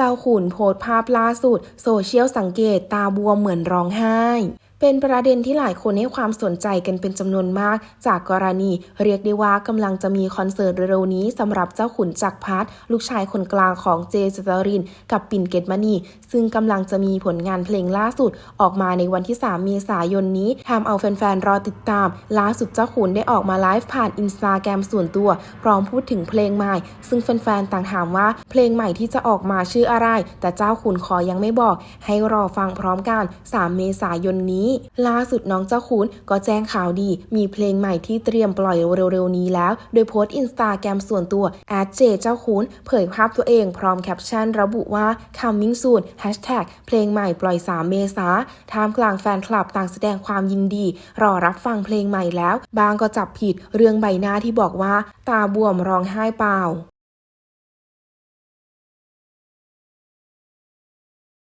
จ้าขุนโพสภาพล่าสุด โซเชียลสังเกตตาบวมเหมือนร้องไห้ เป็นประเด็นที่หลายคนให้ความสนใจกันเป็นจำนวนมาก จากกรณีเรียกได้ว่ากำลังจะมีคอนเสิร์ตเร็วนี้สำหรับเจ้าขุนจักรพัฒลูกชายคนกลางของเจสตาริน กับปิ่นเกตมณี ซึ่งกำลังจะมีผลงานเพลงล่าสุด ออกมาในวันที่ 3 เมษายนนี้ทำเอาแฟนๆ รอติดตาม ล่าสุดเจ้าขุนได้ออกมาไลฟ์ผ่านอินสตาแกรมส่วนตัว พร้อมพูดถึงเพลงใหม่ ซึ่งแฟนๆ ต่างถามว่าเพลงใหม่ที่จะออกมาชื่ออะไร แต่เจ้าขุนขอยังไม่บอก ให้รอฟังพร้อมกัน 3 เมษายนนี้ล่าสุดน้องเจ้าขุนก็แจ้งข่าวดี มีเพลงใหม่ที่เตรียมปล่อยเร็วๆนี้แล้ว โดยโพสต์อินสตาแกรมส่วนตัวแอดเจเจ้าขุนเผยภาพตัวเองพร้อมแคปชั่นระบุว่า coming soon hashtag เพลงใหม่ปล่อย 3 เมษาท่ามกลางแฟนคลับต่างแสดงความยินดี รอรับฟังเพลงใหม่แล้ว บางก็จับผิดเรื่องใบหน้าที่บอกว่า ตาบวมร้องไห้เปล่า